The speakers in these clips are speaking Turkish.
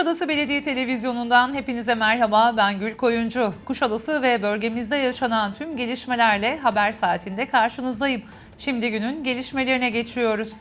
Kuşadası Belediye Televizyonu'ndan hepinize merhaba. Ben Gül Koyuncu. Kuşadası ve bölgemizde yaşanan tüm gelişmelerle haber saatinde karşınızdayım. Şimdi günün gelişmelerine geçiyoruz.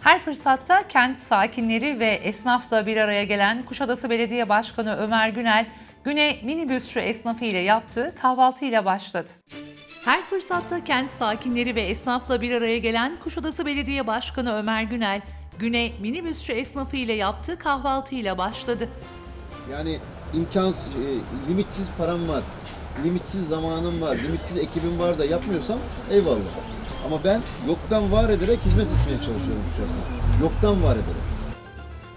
Her fırsatta kent sakinleri ve esnafla bir araya gelen Kuşadası Belediye Başkanı Ömer Günel, güne minibüsçü esnafı ile yaptığı kahvaltıyla başladı. Her fırsatta kent sakinleri ve esnafla bir araya gelen Kuşadası Belediye Başkanı Ömer Günel, güne minibüsçü esnafı ile yaptığı kahvaltıyla başladı. Yani imkansız, e, limitsiz param var, limitsiz zamanım var, limitsiz ekibim var da yapmıyorsam eyvallah. Ama ben yoktan var ederek hizmet etmeye çalışıyorum esnafa. Yoktan var ederek.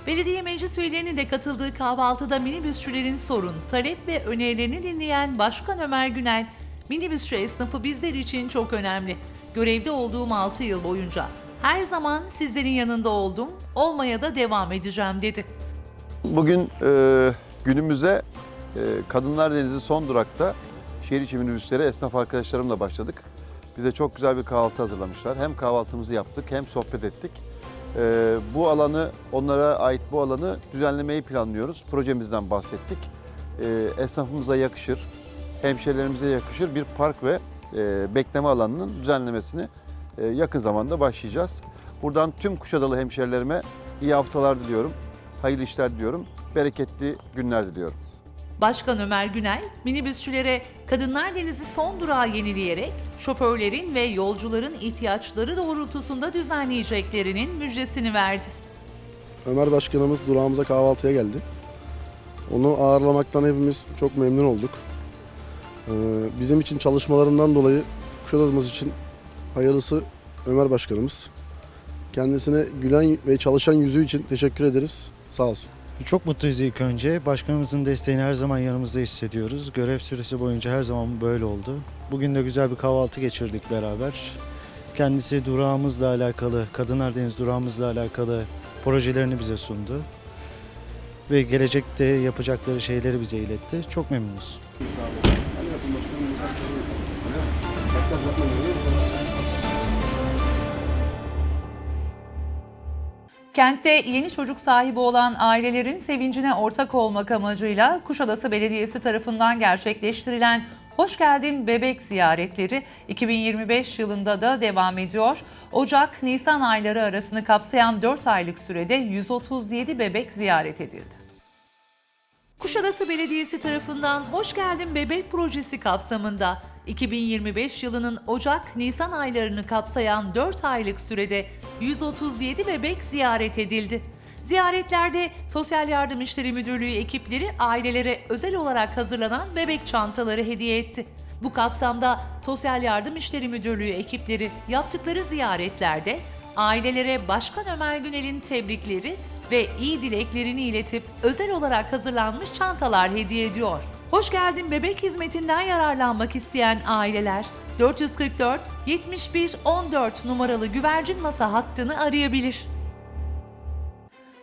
Belediye meclis üyelerinin de katıldığı kahvaltıda minibüsçülerin sorun, talep ve önerilerini dinleyen Başkan Ömer Günel, minibüsçü esnafı bizler için çok önemli. Görevde olduğum 6 yıl boyunca her zaman sizlerin yanında oldum, olmaya da devam edeceğim dedi. Bugün e, günümüze e, Kadınlar Denizi son durakta şehir içi minibüslere esnaf arkadaşlarımla başladık. Bize çok güzel bir kahvaltı hazırlamışlar. Hem kahvaltımızı yaptık hem sohbet ettik. E, bu alanı, onlara ait bu alanı düzenlemeyi planlıyoruz. Projemizden bahsettik. E, esnafımıza yakışır, hemşehrilerimize yakışır bir park ve e, bekleme alanının düzenlemesini yakın zamanda başlayacağız. Buradan tüm Kuşadalı hemşehrilerime iyi haftalar diliyorum. Hayırlı işler diliyorum. Bereketli günler diliyorum. Başkan Ömer Günel, minibüsçülere Kadınlar Denizi son durağı yenileyerek şoförlerin ve yolcuların ihtiyaçları doğrultusunda düzenleyeceklerinin müjdesini verdi. Ömer Başkanımız durağımıza kahvaltıya geldi. Onu ağırlamaktan hepimiz çok memnun olduk. Ee, Bizim için çalışmalarından dolayı Kuşadasımız için hayırlısı Ömer Başkanımız. Kendisine gülen ve çalışan yüzü için teşekkür ederiz. Sağ olsun. Çok mutluyuz ilk önce. Başkanımızın desteğini her zaman yanımızda hissediyoruz. Görev süresi boyunca her zaman böyle oldu. Bugün de güzel bir kahvaltı geçirdik beraber. Kendisi durağımızla alakalı, Kadınlar Deniz durağımızla alakalı projelerini bize sundu. Ve gelecekte yapacakları şeyleri bize iletti. Çok memnunuz. Kentte yeni çocuk sahibi olan ailelerin sevincine ortak olmak amacıyla Kuşadası Belediyesi tarafından gerçekleştirilen Hoş Geldin Bebek Ziyaretleri 2025 yılında da devam ediyor. Ocak-Nisan ayları arasını kapsayan 4 aylık sürede 137 bebek ziyaret edildi. Kuşadası Belediyesi tarafından Hoş Geldin Bebek Projesi kapsamında 2025 yılının Ocak-Nisan aylarını kapsayan 4 aylık sürede 137 bebek ziyaret edildi. Ziyaretlerde Sosyal Yardım İşleri Müdürlüğü ekipleri ailelere özel olarak hazırlanan bebek çantaları hediye etti. Bu kapsamda Sosyal Yardım İşleri Müdürlüğü ekipleri yaptıkları ziyaretlerde ailelere Başkan Ömer Günel'in tebrikleri ve iyi dileklerini iletip özel olarak hazırlanmış çantalar hediye ediyor. Hoş geldin bebek hizmetinden yararlanmak isteyen aileler 444 71 14 numaralı güvercin masa hattını arayabilir.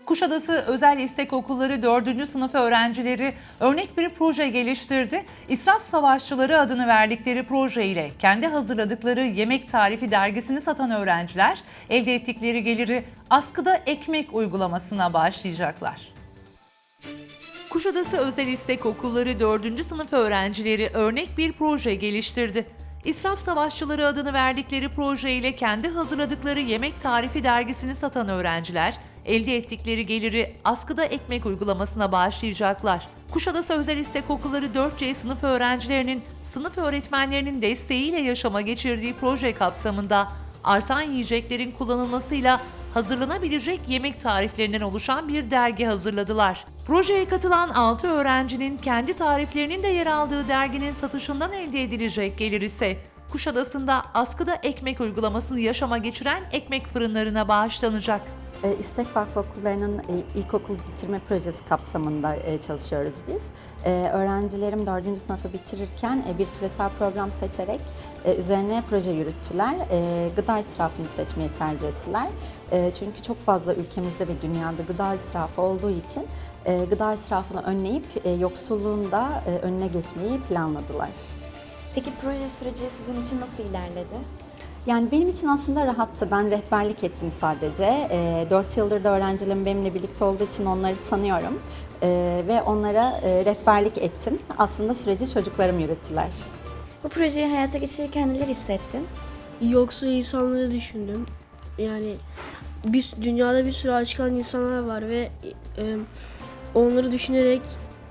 Kuşadası Özel İstek Okulları 4. sınıf öğrencileri örnek bir proje geliştirdi. İsraf Savaşçıları adını verdikleri proje ile kendi hazırladıkları yemek tarifi dergisini satan öğrenciler elde ettikleri geliri askıda ekmek uygulamasına başlayacaklar. Kuşadası Özel İstek Okulları 4. sınıf öğrencileri örnek bir proje geliştirdi. İsraf Savaşçıları adını verdikleri proje ile kendi hazırladıkları yemek tarifi dergisini satan öğrenciler, elde ettikleri geliri askıda ekmek uygulamasına bağışlayacaklar. Kuşadası Özel İstek Okulları 4C sınıf öğrencilerinin sınıf öğretmenlerinin desteğiyle yaşama geçirdiği proje kapsamında artan yiyeceklerin kullanılmasıyla hazırlanabilecek yemek tariflerinden oluşan bir dergi hazırladılar. Projeye katılan 6 öğrencinin kendi tariflerinin de yer aldığı derginin satışından elde edilecek gelir ise Kuşadası'nda askıda ekmek uygulamasını yaşama geçiren ekmek fırınlarına bağışlanacak. E, İstek Vakfı Okulları'nın e, ilkokul bitirme projesi kapsamında e, çalışıyoruz biz. Öğrencilerim 4. sınıfı bitirirken bir küresel program seçerek üzerine proje yürüttüler. Gıda israfını seçmeyi tercih ettiler. Çünkü çok fazla ülkemizde ve dünyada gıda israfı olduğu için gıda israfını önleyip yoksulluğun da önüne geçmeyi planladılar. Peki proje süreci sizin için nasıl ilerledi? Yani benim için aslında rahattı. Ben rehberlik ettim sadece. E, 4 yıldır da öğrencilerim benimle birlikte olduğu için onları tanıyorum. E, ve onlara e, rehberlik ettim. Aslında süreci çocuklarım yürüttüler. Bu projeyi hayata geçirirken neler hissettin? yoksul insanları düşündüm. Yani bir, dünyada bir sürü açıkan insanlar var ve e, onları düşünerek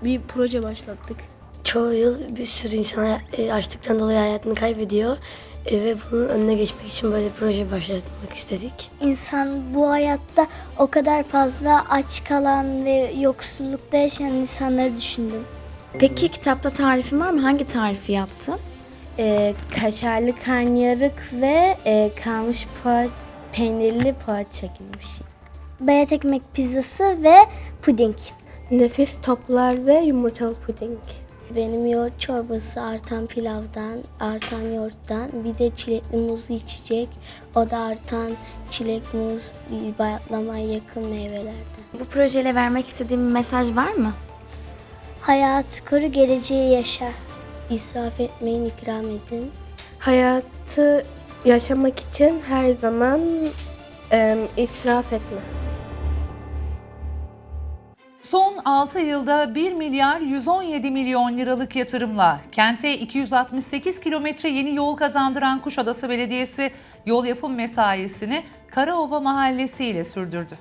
bir proje başlattık. Çoğu yıl bir sürü insan e, açlıktan dolayı hayatını kaybediyor ve bunun önüne geçmek için böyle proje başlatmak istedik. İnsan bu hayatta o kadar fazla aç kalan ve yoksullukta yaşayan insanları düşündüm. Peki kitapta tarifin var mı? Hangi tarifi yaptın? Ee, kaşarlı karnıyarık ve e, kalmış poğaç, peynirli poğaça gibi bir şey. Bayat ekmek pizzası ve puding. Nefis toplar ve yumurtalı puding. Benim yoğurt çorbası artan pilavdan, artan yoğurttan, bir de çilekli muzlu içecek. O da artan çilek, muz, bayatlamaya yakın meyvelerden. Bu projeyle vermek istediğin bir mesaj var mı? Hayatı koru, geleceği yaşa. İsraf etmeyin, ikram edin. Hayatı yaşamak için her zaman israf etme. Son 6 yılda 1 milyar 117 milyon liralık yatırımla kente 268 kilometre yeni yol kazandıran Kuşadası Belediyesi yol yapım mesaisini Karaova Mahallesi ile sürdürdü.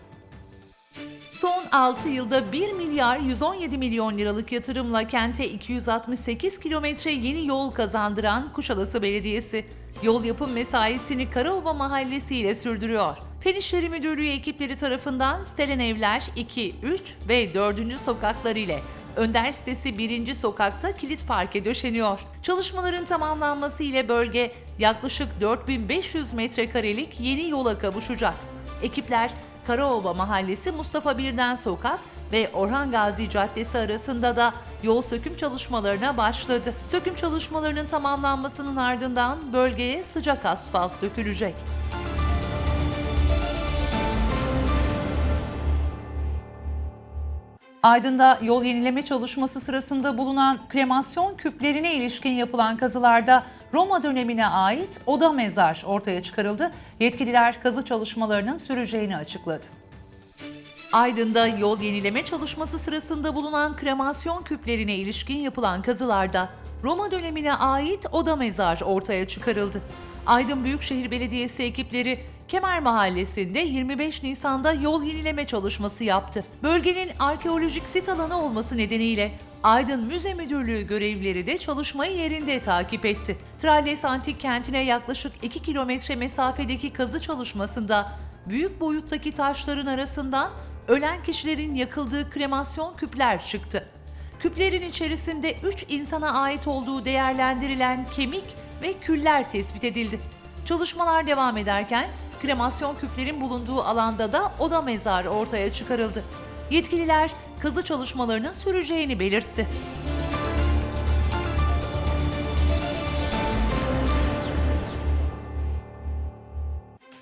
Son 6 yılda 1 milyar 117 milyon liralık yatırımla kente 268 kilometre yeni yol kazandıran Kuşadası Belediyesi yol yapım mesaisini Karaova Mahallesi ile sürdürüyor. Fen Müdürlüğü ekipleri tarafından Selen Evler 2, 3 ve 4. sokaklar ile Önder sitesi 1. sokakta kilit parke döşeniyor. Çalışmaların tamamlanması ile bölge yaklaşık 4500 metrekarelik yeni yola kavuşacak. Ekipler Karaova Mahallesi Mustafa Birden Sokak ve Orhan Gazi Caddesi arasında da yol söküm çalışmalarına başladı. Söküm çalışmalarının tamamlanmasının ardından bölgeye sıcak asfalt dökülecek. Aydın'da yol yenileme çalışması sırasında bulunan kremasyon küplerine ilişkin yapılan kazılarda Roma dönemine ait oda mezar ortaya çıkarıldı. Yetkililer kazı çalışmalarının süreceğini açıkladı. Aydın'da yol yenileme çalışması sırasında bulunan kremasyon küplerine ilişkin yapılan kazılarda Roma dönemine ait oda mezar ortaya çıkarıldı. Aydın Büyükşehir Belediyesi ekipleri Kemer Mahallesi'nde 25 Nisan'da yol yenileme çalışması yaptı. Bölgenin arkeolojik sit alanı olması nedeniyle Aydın Müze Müdürlüğü görevlileri de çalışmayı yerinde takip etti. Tralles Antik Kenti'ne yaklaşık 2 kilometre mesafedeki kazı çalışmasında büyük boyuttaki taşların arasından ölen kişilerin yakıldığı kremasyon küpler çıktı. Küplerin içerisinde 3 insana ait olduğu değerlendirilen kemik ve küller tespit edildi. Çalışmalar devam ederken kremasyon küplerin bulunduğu alanda da oda mezarı ortaya çıkarıldı. Yetkililer kazı çalışmalarının süreceğini belirtti.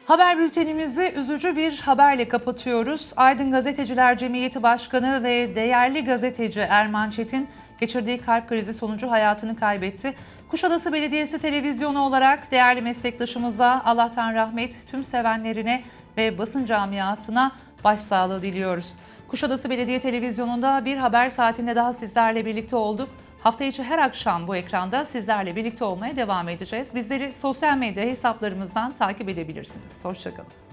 Haber bültenimizi üzücü bir haberle kapatıyoruz. Aydın Gazeteciler Cemiyeti Başkanı ve değerli gazeteci Erman Çetin geçirdiği kalp krizi sonucu hayatını kaybetti. Kuşadası Belediyesi televizyonu olarak değerli meslektaşımıza Allah'tan rahmet, tüm sevenlerine ve basın camiasına başsağlığı diliyoruz. Kuşadası Belediye Televizyonu'nda bir haber saatinde daha sizlerle birlikte olduk. Hafta içi her akşam bu ekranda sizlerle birlikte olmaya devam edeceğiz. Bizleri sosyal medya hesaplarımızdan takip edebilirsiniz. Hoşçakalın.